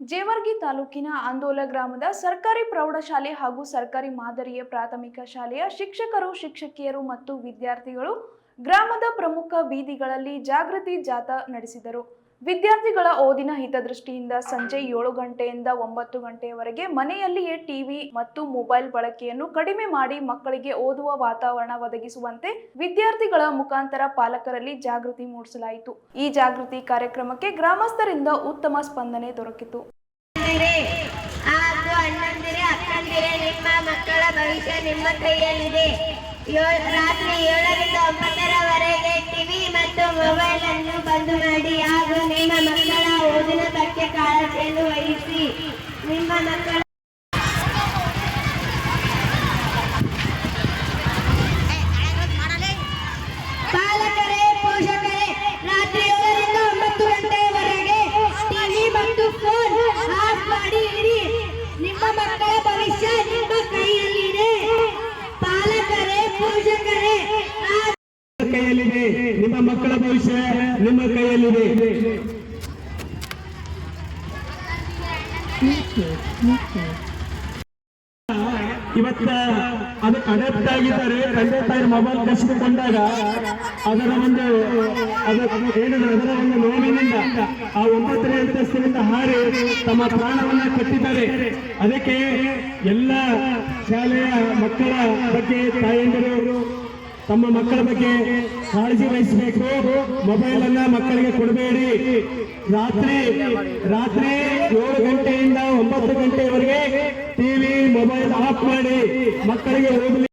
ಜೇವರ್ಗಿ ತಾಲೂಕಿನ ಆಂದೋಲ ಗ್ರಾಮದ ಸರ್ಕಾರಿ ಪ್ರೌಢಶಾಲೆ ಹಾಗೂ ಸರ್ಕಾರಿ ಮಾದರಿಯ ಪ್ರಾಥಮಿಕ ಶಾಲೆಯ ಶಿಕ್ಷಕರು, ಶಿಕ್ಷಕಿಯರು ಮತ್ತು ವಿದ್ಯಾರ್ಥಿಗಳು ಗ್ರಾಮದ ಪ್ರಮುಖ ಬೀದಿಗಳಲ್ಲಿ ಜಾಗೃತಿ ಜಾಥಾ ನಡೆಸಿದರು. ವಿದ್ಯಾರ್ಥಿಗಳ ಓದಿನ ಹಿತದೃಷ್ಟಿಯಿಂದ ಸಂಜೆ ಏಳು ಗಂಟೆಯಿಂದ ಒಂಬತ್ತು ಗಂಟೆಯವರೆಗೆ ಮನೆಯಲ್ಲಿಯೇ ಟಿವಿ ಮತ್ತು ಮೊಬೈಲ್ ಬಳಕೆಯನ್ನು ಕಡಿಮೆ ಮಾಡಿ ಮಕ್ಕಳಿಗೆ ಓದುವ ವಾತಾವರಣ ಒದಗಿಸುವಂತೆ ವಿದ್ಯಾರ್ಥಿಗಳ ಮುಖಾಂತರ ಪಾಲಕರಲ್ಲಿ ಜಾಗೃತಿ ಮೂಡಿಸಲಾಯಿತು. ಈ ಜಾಗೃತಿ ಕಾರ್ಯಕ್ರಮಕ್ಕೆ ಗ್ರಾಮಸ್ಥರಿಂದ ಉತ್ತಮ ಸ್ಪಂದನೆ ದೊರಕಿತು. ನಿಮ್ಮ ಮಕ್ಕಳ ಭವಿಷ್ಯ ನಿಮ್ಮ ಕೈಯಲ್ಲಿದೆ. ರಾತ್ರಿ ಏಳರಿಂದ ಒಂಬತ್ತರವರೆಗೆ ಟಿವಿ ಮತ್ತು ಮೊಬೈಲ್ ಅನ್ನು ಬಂದ್ ಮಾಡಿ. ನಿಮ್ಮ ಮಕ್ಕಳ ಭವಿಷ್ಯ ನಿಮ್ಮ ಕೈಯಲ್ಲಿದೆ. ಇವತ್ತ ಅದಕ್ಕೆ ಅಡಾಪ್ಟ್ ಆಗಿದ್ದಾರೆ. ತಂದೆ ತಾಯಿ ಮೊಬೈಲ್ ಕಸಿದುಕೊಂಡಾಗ ಅದರ ಒಂದು ಅದು ಏನಂದ್ರೆ ಅದರ ಒಂದು ನೋವಿನಿಂದ ಆ ಒಂಬತ್ತನೇ ಅಂತಸ್ತಿನಿಂದ ಹಾರಿ ತಮ್ಮ ಪ್ರಾಣವನ್ನ ಕಟ್ಟಿದ್ದಾರೆ. ಅದಕ್ಕೆ ಎಲ್ಲ ಶಾಲೆಯ ಮಕ್ಕಳ ಬಗ್ಗೆ ತಾಯಂದಿರು, ತಮ್ಮ ಮಕ್ಕಳ ಬಗ್ಗೆ ಕಾಳಜಿ ವಹಿಸಬೇಕು. ಮೊಬೈಲ್ ಅನ್ನ ಮಕ್ಕಳಿಗೆ ಕೊಡಬೇಡಿ. ರಾತ್ರಿ ರಾತ್ರಿ ಏಳು ಗಂಟೆಯಿಂದ ಒಂಬತ್ತು ಗಂಟೆಯವರೆಗೆ ಟಿವಿ ಮೊಬೈಲ್ ಆಫ್ ಮಾಡಿ ಮಕ್ಕಳಿಗೆ ಓದಲಿ